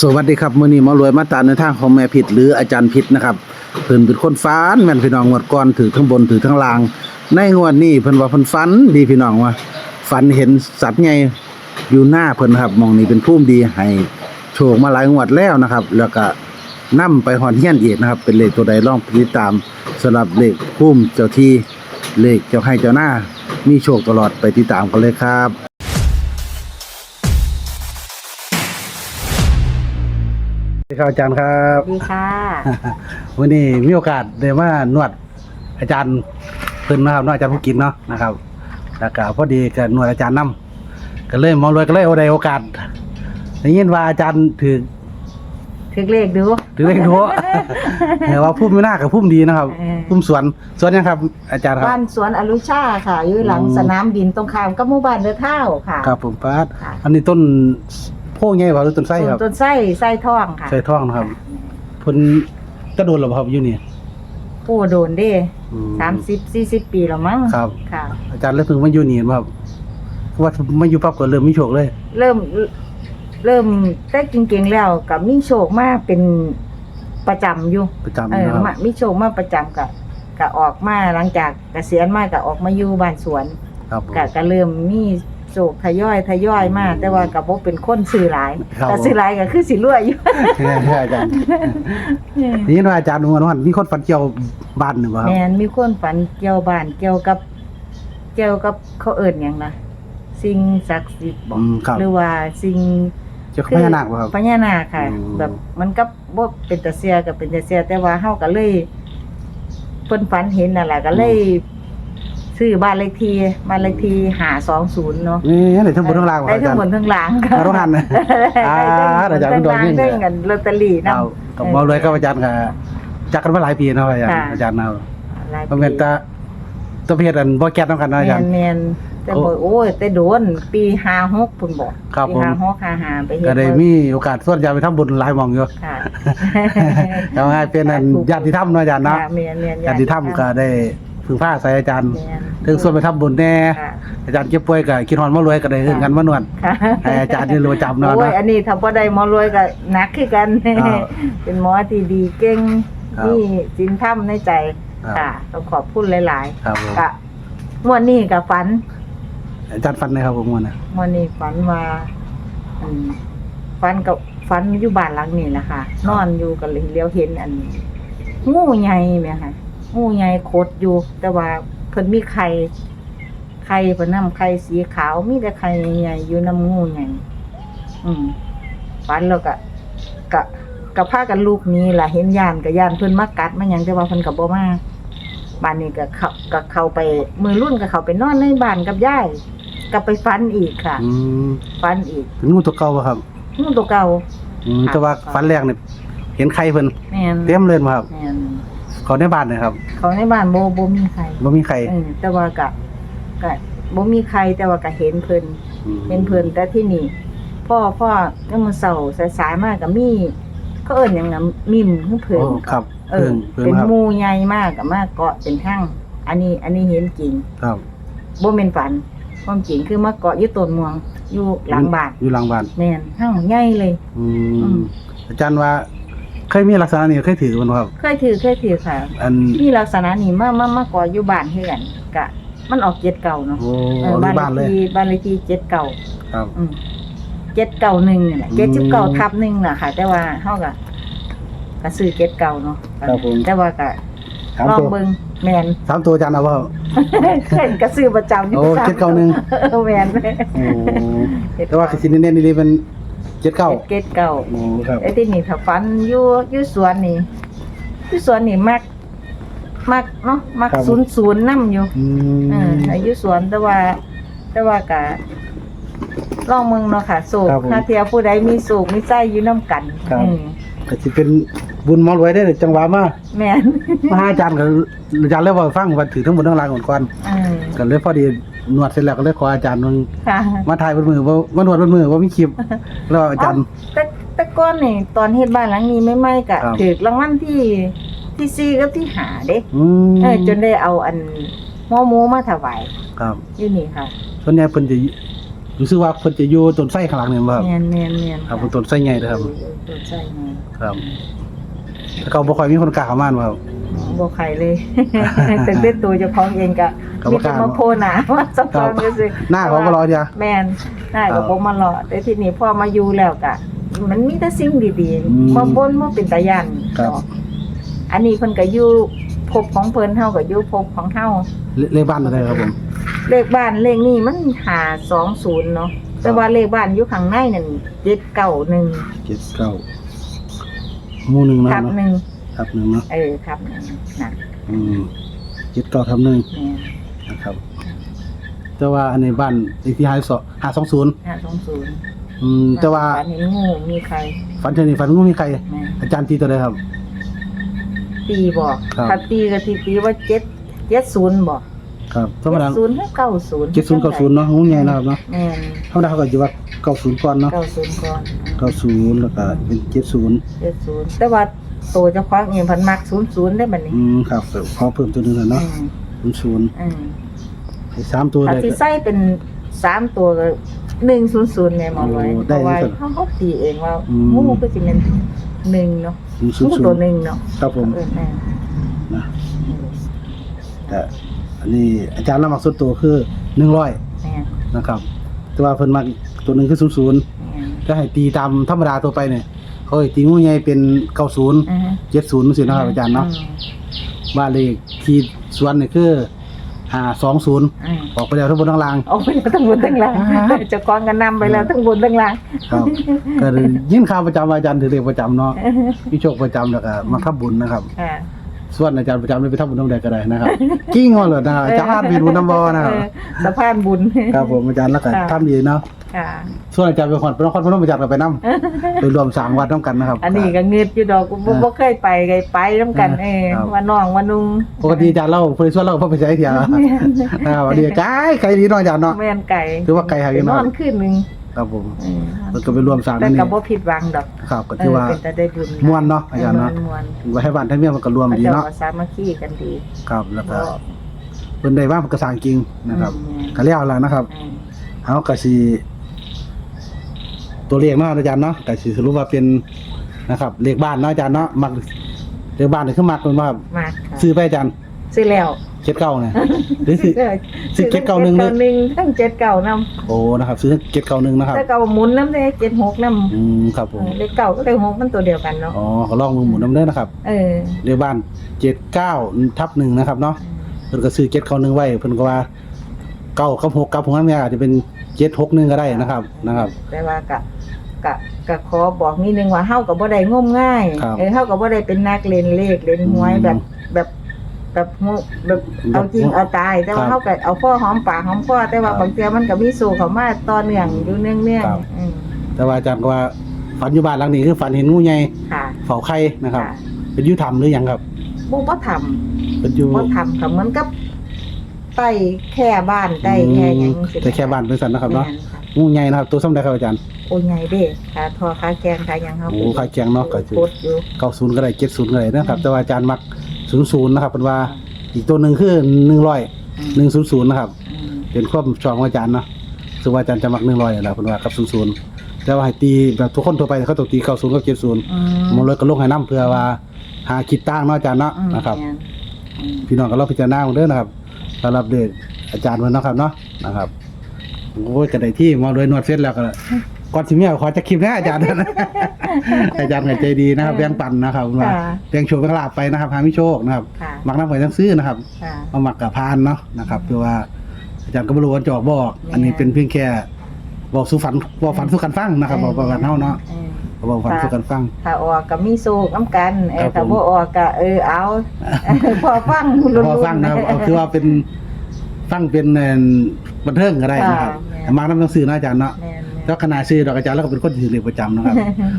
สวัสดีครับมื่อนี้มารวยมาตาในทางของแม่ผิดหรืออาจารย์ผิดนะครับเพิ่นเป็นคนฟันแม่นพี่น้องงวดก่อนถือทั้งบนถือทั้งล่าง ในงวดนี้เพิ่นว่าเพิ่นฟันดีพี่น้องว่าฟันเห็นสัตว์ใหญ่อยู่หน้าเพิ่นครับมองนี่เป็นพุ่มดีให้โชคมาหลายงวดแล้วนะครับ แล้วก็นำไปหอนเฮียนเอกนะครับ เป็นเลขตัวใดล่องติดตามสำหรับเลขพุ่มเจ้าที่เลขเจ้าให้เจ้าหน้ามีโชคตลอดไปติดตามกันเลยครับานวดอาจารย์เพิ่นนะครับเนวดอาจารย์ผู้กินเนาะนะครับแล้วก็พอดีก็นวดอาจารย์นํก็เลยหมองรวยก็เลยเอาได้โอกาสได้ยินว่าอาจารย์ถือถึกเลขดูถือเลขดัวแต่ว่าพุ่มไม่น่ากับพุ่มดีนะครับเออพุ่มสวนสวนยังครับ อาจารย์ครับบ้านสวนอรุชาค่ะ อยู่หลังอืมสนามบินตรงข้ามกับหมู่บ้านเรือเท่าค่ะครับผมป้าดค่ะอันนี้ต้น โพใหญ่กว่าหรือต้นไส้ครับต้นไส้ไส้ทองค่ะไส้ทองนะครับเพิ่นจะโดนหรือเปล่าครับอยู่นี่โอ้โดนเด้อืสามสิบสี่สิบปีแล้วมั้งครับ ค่ะ อาจารย์เลยเพิ่งมาอยู่นี่ครับเพราะว่ามาอยู่ปั๊บก็เริ่มมีโชคเลย เริ่มเริ่มแต่จริงๆแล้วกับมีโชคมากเป็นประจำอยู่ ประจำเออนะครับมามีโชคมากประจำกับก็ออกมาหลังจากเกษียณมาก็ออกมาอยู่บ้านสวนครับผมก็ก็เริ่มมี โศกทยอยทยอยมาแต่ว่าก็บ่เป็นคนซื้อหลาย ครับ แต่ซื้อหลายก็คือสิรวยอยู่ ใช่ใช่อาจารย์นี่ว่าอาจารย์วันวันมีคนฝันเกี่ยวบ้านหนึ่งวะครับแม่นมีคนฝันเกี่ยวบ้านเกี่ยวกับเกี่ยวกับเขาเอิ้นหยังล่ะสิ่งศักดิ์สิทธิ์บ่อืมครับหรือว่าสิ่งเกี่ยวกับพญานาควะครับ พญานาคค่ะ อืม แบบมันก็บ่เป็นตาเสียก็เป็นตาเสียแต่ว่าเฮาก็เลยเพิ่นฝันเห็นนั่นแหละก็เลย ซื้อบ้านเลขที่บ้านเลขที่520เนาะนี่ไหนทั้งบนทั้งล่างวะได้อาทั้จรงย์ บนทั้งล่างค่ะเอาทุกอันนะอ่าได้อาจารย์ทั้งคุณดอนล่างนี่ได้เงินลอตเตอรี่นำเอากับมาเลยครับอาจารย์ค่ะจักกันมาหลายปีแล้วอาจารย์ค่ะ อาจารย์เอาหลายประเมินตาตัวเพศอันบ่แก๊สน้ำกันเนาะอาจารย์ แม่นๆแต่บอกโอ้ย แต่โดน ปี56พุ่นบอกครับปีผม56 55ไปเฮ็ดก็ได้มีโอกาสส่วนใหญ่ไปทำบุญหลายหมองอยู่ค่ะแล้วให้เป็นอันญาติธรรมเนาะอาจารย์เนาะ ค่ะแม่นๆญาติธรรมก็ได้ พึ่งพาอาศัยอาจารย์ แม่นถึงส่วนไปทำบุญแน่ ค่ะอาจารย์เก็บป่วยก็คิดฮอนมารวยก็ได้เฮือนกันมานวดค่ะให้อาจารย์นี่รู้จำเนาะโอ้ยเนาะอันนี้ถ้าบ่ได้หมอรวยก็หนักคือกัน ครับเป็นหมอที่ดีเก่งครับมีศีลธรรมในใจครับ ค่ะต้องขอบคุณหลายครับผมๆก็งวดนี้ก็ฝัน อาจารย์ฟันนะครับผมว่านะงวดนี้ฝันว่าอืมฝันกับฝันอยู่บ้านหลังนี้แหละค่ะ นอนอยู่ก็เลยเลี้ยวเห็นอัน งูใหญ่แม่ค่ะ งูใหญ่โคตรอยู่ แต่ว่าเพิ่นมีไข่ไข่เพิ่นนำไข่สีขาวมีแต่ไข่ใหญ่ๆอยู่นํงูใหญ่อืมฝันแล้วก็กะกะพากันลูกหนี้ล่ะเห็นย่านก็ย่านเพิ่นมากัดมาหยังแต่ว่าเพิ่นก็บ่มาบ้านนี้ก็เข้าก็เข้าไปมือรุ่นก็เข้าไปนอนในบ้านกับยายก็ไปฝันอีกค่ะอืมฝันอีกเป็นงูตัวเก่าบ่ครับงูตัวเก่าอืมครับแต่ว่าฟันแรกเนี่ยเห็นไข่เพิ่นแม่นเต็มเลยบ่ครับ แม่น เขาในบ้านนะครับเขาในบ้านบ่บ่มีใครบ่มีไข่เออแต่ว่าก็ก็บ่มีใครแต่ว่าก็เห็นเพิ่นอืมเห็นเพิ่นแต่ที่นี่ พ่อพ่อยามมื้อเช้าสายๆมาก็มีเขาเอิ้นหยังน่ะมิมคือเพิ่นโอ้ครับเอเพิ่องเพิ่งเป็นครับหมู่ใหญ่มากก็มาเกาะเป็นหั่งอันนี้อันนี้เห็นจริงครับบ่แม่นฝันความจริงคือมาเกาะอยู่ต้นม่วงอยู่หลังบ้านอยู่หลังบ้านแม่นหั่งใหญ่เลย อือืมมอาจารย์ว่า เคยมีลักษณะนี้เคยถือมันบ่ครับ เคยถือเคยถือค่ะ อันมีลักษณะนี้มามามาเกาะอยู่บ้านคือกันก็มันออกเจ็ดเก่าเนาะโอ้เออในบ้านบ้านเลเลยขที่บ้านเลขที่เจ็ดเก่าครับอืมเจ็ดเก่าหนึ่งนี่แหละอืมเจ็ดสิบเก่าทับหนึ่งน่ะค่ะ แต่ว่าเฮาก็ก็ซื้อเจ็ดเก่าเนาะครับผม แต่ว่าก็สามลองตัวเบิ่งแมน สามตัวอาจารย์เอาบ่ครับเคยก็ซื้อประจำอยู่โอ้สมเจ็ดเก้าหนึ่ง เออแมนโอ้แต่ว่าคือสิเน้นๆนี่เป็น เจ็ดเก้าเจ็ดเก่าโอ้ครับ ไอ้ที่นี่ถ้าฟันอยู่อยู่สวนนี่อยู่สวนนี่มักมักเนาะมักศูนย์ศูนย์นํอยู่อืเออมอายุสวนแต่ว่า แต่ว่ากะลองเมืองเนาะค่ะโศกครับผมถ้าเทียผู้ใดมีโศกมีไส้อยู่น้ำกันครับ อืมก็สิเป็นบุญหมอรวยได้อจังหวะมาแม่นมาหาอาจารย์ก็อาจารย์เลยว่าฟังว่าถือทั้งหมดทั้งรางก่อนก่อนเออก็เลยพอดี นวดเสร็จแล้วก็เลยขออาจารย์มึงค่ะมาถ่ายบนมือว่ามานวดบนมือว่ามีคลิปแล้วอาจารย์แต่แต่ก่อนนี่ตอนเฮ็ดบ้านหลังนี้ไม่ไม่กะครับ ถือรางวัลที่ที่สี่กับที่หาเด้อืมเออจนได้เอาอันหัวหมูมาถวายครับอยู่นี่ค่ะส่วนใหญ่เพิ่นจะรู้สึกว่าเพิ่นจะอยู่ต้นไส้ข้างหลังนี่บ่ครับ แม่นแม่นแม่นครับเพิ่นต้นไส้ใหญ่เด้อครับ ต้นไส้แม่นครับแต่เขาบ่ค่อยมีคนกล้าเข้ามาบ่ครับ บ่ใครเลย แต่เป็นตัวเจ้าของเองก็ ก็บ่มีกแต่ล้ามาโพหนาว่าสักคตรัอบนก็สิหน้าเขาก็รอจ้ะแม่นหน้าครัก็บบ่มารอแต่ทีนี้พอมาอยู่แล้วก็มันมีแต่สิ่งดีอืมๆบ่บ่นบ่เป็นตาย่านครับ เนาะอันนี้เพิ่นก็อยู่ภพของเพิ่นเฮาก็อยู่ภพของเฮาเลเลขบ้านอะไรครับผม เลขบ้านเลขนี้มันหา20เนาะแต่ว่าเลขบ้านอยู่ข้างในนั่น791เจ็ดเก้าหมู่หนึ่งนะคทัรับบเนาะหนึ่งทับหนึ่งเนาะเออทับหนึ่งน่ะอืมเจ็ดเก้าทับหนึ่ง แม่น นะครับ แต่ว่าอันนี้บ้านเลขที่ห้าสองห้าสองศูนย์520อืมแต่ว่าฝันเห็นงูมีใคร ฝันเทอนี่ฝันงูมีใครแม่นอาจารย์ตีตัวใดครับตีบอกครับถ้าตีก็ตีตีว่าเจ็ดเจ็ดศูนย์บอกครับธรรมเจ็ดาดศูนย์ให้เก้าศูนย์เจ็ดศูนย์เก้าศูนย์เนาะงูใหญ่นะครับเนาะแม่นธรรมดาเขาก็จะว่าเก้าศูนย์ก่อนเนาะเก้าศูนย์ก่อนเก้าศูนย์แล้วก็เป็นเจ็ดศูนย์เจ็ดศูนย์แต่ว่าโตเจะคว้าของเองพันมักศูนย์ศูนย์ได้บัดนี้อืมครับขอเพิ่มตัวหนึงหน่อยเนาะอื มศูนย์ศูนย์อืมให้สามตัวถ้าได้ที่ก็ ใส่เป็นสามตัวก็หนึ่งศูนย์ศูนย์ไงหมอไว้โอ้เพได้ราะว่าเลยครับเขาเขาตีเองว่าอืมงูก็จะเป็นหนึ่งเนาะหนึ่งศูนงูย์ศูตัวนย์หนึ่งเนาะครับผมเออแม่นนะแต่อันนี้อาจารย์ละมักสุดตัวคือหนึ่งร้อยแม่นนะครับ แต่ว่าเพิ่นมักตัวหนึ่งคือศูนย์ศูนย์แม่นถ้าให้ตีตามธรรมดาตัวไปเนี่ยเขาให้ตีงูใหญ่เป็นเก้าศูนย์อือฮึเจ็ดศูนย์สินะครับอาจารย์เนาะมบ้านเลขที่ สวนเนี่ยคือห้าสองศูนย์อืมออกไปแล้วทั้งบนทั้งล่าง ออกไปแล้วทั้งบนทั้งล่างอ่า เจะกองกันนำไปแล้วทั้งบนทั้งล่างครับก็เลยยินข่าวประจำว่าอาจารย์ถือเลขประจำเนาะมีโชคประจำแล้วก็มาทับบุญนะครับค่ะส่วนอาจารย์ประจำเลยไปทับบุญน้ำแดงก็ได้นะครับ กิ้งเอาเลยนะครับอาจารย์เป็นบุญน้ำบอนะครับเออสะพานบุญ ครับผมอาจารย์แล้วก็ค่ะทำดีเนาะ ค่ะ ส่วนอาจารย์เป็นคนเป็นคนพนมอาจารย์ก็ไปนํไปรวมสร้างวัดน้ำกันนะครับ อันนี้ก็เงืดอยู่ดอกบ่อ่าบ่เคยไปไงไปนํกันเออครับ ว่าน้องว่านุ่งปกติอาจารย์เล่าเพื่อนส่วนเล่าเพื่อไปใช้เถียงนะครับวันนี้ไกลไกลดีเน้อยอาจารย์เนาะ แม่นไก่ถือว่าไกลหาอยู่นเนาะอนคืนหนึงครับผมเออแล้วก็ไปรวมสร้างแต่นั่นก็นี่บ่ผิดหวังดอกครับก็เอถืออว่าเป็นแต่ได้บุญม่วนเนาะอาจารย์เนาะม่วนไว้ให้บ้านท่านเมียมันก็รวมๆพระดีเจ้าเนาะก็สามัคคีกันดีครับแล้วก็บ่เพิ่นได้ว่ามันก็สร้างจริงนะครับ อืมก็แล้วแล้วนะครับอืมเอาก็สิ ตัวเลขเนาะอาจารย์เนาะก็สิสรุปว่าเป็นนะครับ เลขบ้านเนาะอาจารย์เนาะมักเลขบ้านนี่คือมักเป็นว่ามากค่ะซื้อไปอาจารย์ซื้อแล้วเจ็ดเก้าเนี่ยหรือสิ ซื้อเจ็ดเก้าหนึ่งเลยเจ็ดเก้าหนึ่งทั้งเจ็ดเก้านำโอ้นะครับ ซื้อเจ็ดเก้าหนึ่งนะครับ แต่เก้าหมุนน้ำได้เจ็ดหกน้ำอืมครับผมเลขเก้าก็เลขหกมันตัวเดียวกันเนาะอ๋อก็ลองมือหมุนน้ำเด้อนะครับ เออเลขบ้านเจ็ดเก้าทับหนึ่งนะครับเนาะเพิ่นก็ซื้อเจ็ดเก้าหนึ่งไว้เพิ่นก็ว่าเก้ากับหกกับของนั้นเนี่ยอาจจะเป็นเจ็ดหกหนึ่งก็ได้นะครับนะครับ แต่ว่ากะ กะกะขอบอกนิดนึงว่าเฮากับบ่ได้งมง่ายครับ เออเฮากับบ่ได้เป็นนักเล่นเลขเล่นหวยอืมแบบแบบแบบงบแบบเอาจริงเอาตาย แต่ว่าครับเฮาก็เอาพ่อหอมปากหอมคอแต่ว่าครับบางเทื่อมันก็มีสู่เข้ามาต่อเนื่องอยู่เนื่องครับ ๆอืมแต่ว่าอาจารย์ก็ว่าฝันอยู่บ้านหลังนี้คือฝันเห็นงูใหญ่ค่ะเฝ้าไข่นะครับ ค่ะเป็นอยุทำหรือยังครับ บ่บ่ทำ เป็นอยู่บ่ทำก็เหมือนกับใต้แค่บ้านใต้แค่หยังสิแต่แค่บ้านเป็นสันนะครับเนาะแม่ค่ะงูใหญ่นะครับ ตัวซ้ำได้ครับอาจารย์ โอ้ใหญ่เด้ขาทอขาแกงขาหยังเฮาโอ้ขาแกงเนาะก็คือ กดอยู่เก้าศูนย์ก็ได้เจ็ดศูนย์ก็ได้นะครับ แต่ว่าอาจารย์มักศูนย์ศูนย์นะครับเป็นว่าค่ะอีกตัวหนึ่งคือหนึ่งร้อยอืมหนึ่งศูนย์ศูนย์นะครับ อืมเป็นความชอบของอาจารย์เนาะซึ่งว่าอาจารย์จะมักหนึ่งร้อยแหละเป็นว่ากับศูนย์ศูนย์แต่ว่าให้ตีแบบทุกคนทั่วไปเขาต้องตีเก้าศูนย์กับเจ็ดศูนย์อืมมันเลยก็ลงให้น้ำเพื่อว่าหาคิดตั้งเนาะอาจารย์เนาะนะครับอืมอืมพี่น้องก็ลองพิจารณาเอาเด้อนะครับสำหรับเด็กอาจารย์เพิ่นเนาะครับเนาะนะครับโอ้ยกระไดที่มาโดยนวดเฟซแล้วก็ ก่อนสิเมียขอจะคลิปนะอาจารย์อาจารย์ก็ใจดีนะครับแบ่งปันนะครับว่าค่ะแบ่งโชคแบ่งลาบไปนะครับหามิโชคนะครับค่ะ มักน้ำไปทั้งซื้อนะครับค่ะ มาหมักกับพานเนาะนะครับเพื่อว่าอาจารย์ก็บ่รู้ว่าจะออกบอก อันนี้แม่เป็นเพียงแค่บอกสู่ฝันบอกฝันสู่กันฟังนะครับบอกประกันเฮาเนาะออบอกฝันสู่กันฟัง ถ้าออกก็มีโซกน้ำกันเอครัอบถ้าผม บ่ออกก็เออเอาพอฟังลุ้นพอๆฟังนะครับเอาคือว่าเป็นฟังเป็นเอ่อบันเทิงก็ได้นะครับค่ะมักน้ำหนังสือเนาะอาจารย์เนาะ แม่น แล้วขนาดซื้อดอกอาจารย์แล้วก็เป็นคนที่ถือเลขประจำนะครับ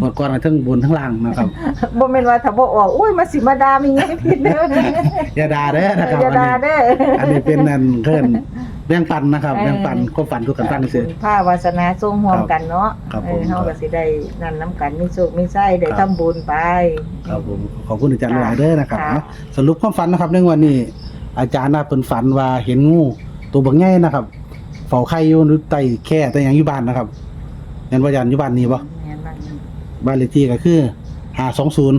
หมดก่อนมาทั้งบนทั้งล่างนะครับๆบ่แม่นว่าถ้าบ่ออกอุ้ยมาสิมาด่ามีไงผิดเด้ออย่าด่าเด้อนะครับอย่าอันด่านี้เด้ออันนี้เป็นนั่นเพิ่นแบ่งปันนะครับเออแบ่งปันความฝันทุกกันฟังซื่อผ้าวาสนาทรงร่วมกันเนาะครับเอผมอเฮาก็สิได้นั่นน้ำกันมีโชคมีไส้ได้ครัทำบบุญไป ครับผมขอบคุณอาจารย์หลายเด้อนะครับค่ะเนาะสรุปความฝันนะครับในวันนี้ อาจารย์น่ะเพิ่นฝันว่าเห็นงูตัวบักใหญ่นะครับเฝ้าฝ้าไข่อยู่หรือไต่แค่แต่หยังอยู่บ้านนะครับเห็นว่าอาจารย์อยู่บ้านนี้บ่แม่นบ้านนี้บ้านเลขที่ก็คือห้าสองศูนย์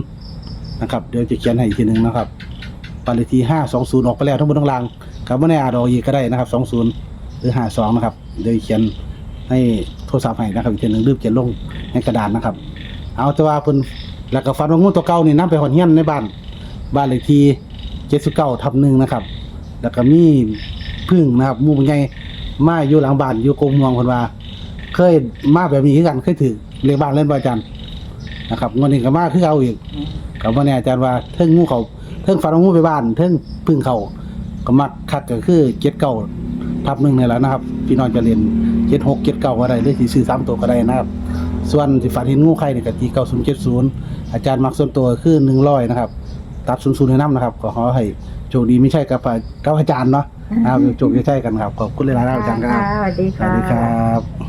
นะครับ เดี๋ยวจะเขียนให้อีกทีหนึ่งนะครับบ้านเลขที่ห้าสองศูนย์ออกไปแล้วทั้งบนทั้งล่างกับไม่แน่อาจออกอีกก็ได้นะครับสองศูนย์หรือห้าสองนะครับ เดี๋ยวเขียนให้โทรศัพท์ให้นะครับอีกทีหนึ่งรีบเขียนลงในกระดานนะครับ เอาแต่ว่าเพิ่นแล้วก็ฟันว่างูตัวเก่านี่นํไปหอนเฮียนในบ้าน บ้านเลขที่เจ็ดสิบเก้าทับหนึ่งนะครับ แล้วก็มีพึ่งนะครับหมู่ใหญ่ มาอยู่หลังบ้านอยู่กงมวงเพิ่นว่า เคยมาแบบนี้คือกันเคยถือเรียกบ้านเล่นบ่อาจารย์นะครับงวดนี้ก็มาคือเอาอีกก็บ่แน่อาจารย์ว่าเทิงงูเขาเทิงฟันงูไปบ้านเทิงพึ่งเขาก็มักคักก็คือเจ็ดเก้าทับหนึ่งนี่แหละนะครับ พี่น้องจะเรียนเจ็ดหกเจ็ดเก้าก็ได้หรือสิซื้อสามตัวก็ได้นะครับ ส่วนสิฝันเห็นงูไข่นี่ยกตีเก้าศูนย์เจ็ดศูนย์อาจารย์มักส่วนตัวคือหนึ่งร้อยนะครับ ตัดศูนย์ศูนย์ให้น้ำนะครับ ก็ขอให้โชคดีไม่ใช่กับกับอาจารย์เนาะ ครับโชคดีใช่กันครับขอบคุณหลายๆนะครับอาจารย์ครับค่ะ สวัสดีสค่ะวัสดีครับ